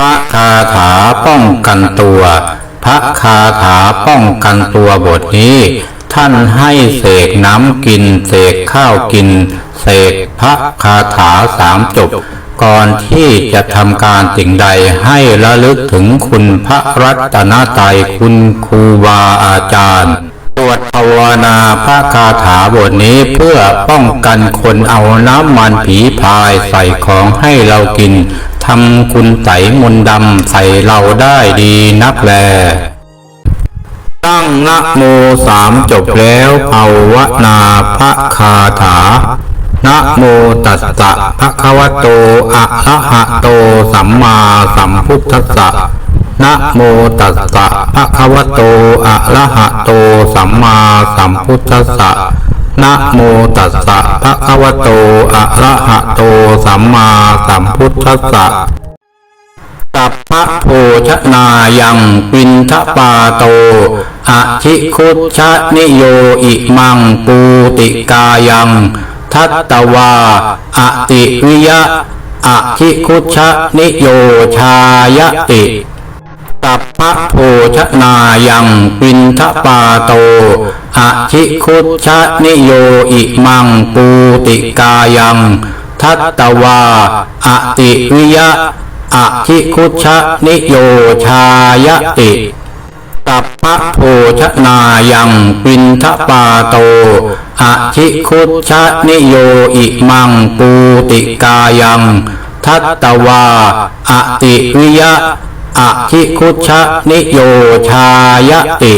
พระคาถาป้องกันตัว พระคาถาป้องกันตัวบทนี้ ท่านให้เสกน้ำกิน เสกข้าวกิน เสกพระคาถาสามจบ ก่อนที่จะทำการสิ่งใดให้ระลึกถึงคุณพระรัตนตรัยคุณครูบาอาจารย์สวดภาวนาพระคาถาบทนี้เพื่อป้องกันคนเอาน้ำมันผีพายใส่ของให้เรากิน ทำคุณใสมนดำใส่เราได้ดีนักแล ตั้งนะโมสามจบแล้วภาวนาพระคาถานะโมตัสสะภะคะวะโต อะระหะโต สัมมาสัมพุทธัสสะนะโมตัสสะภะคะวะโต อะระหะโต สัมมาสัมพุทธัสสะ นะโมตัสสะภะคะวะโต อะระหะโต สัมมาสัมพุทธัสสะสัพพะโพชนายังปินทปาโตอะชิคุชะนิโยอิมังปูติกายัง ทัตตวาอะติวิยะอะชิคุชะนิโยชายติ สัพพะโพชนายังปินทปาโตอะชิคุชะนิโยอิมังปูติกายัง ทัตตวาอะติวิยะอะชิคุชะนิโยชายติสัพพะโพชนายังปินทปาโตอะชิคุชะนิโยอิมังปูติกายัง ทัตตวาอะติวิยะ อธิคุชะนิโยชายติ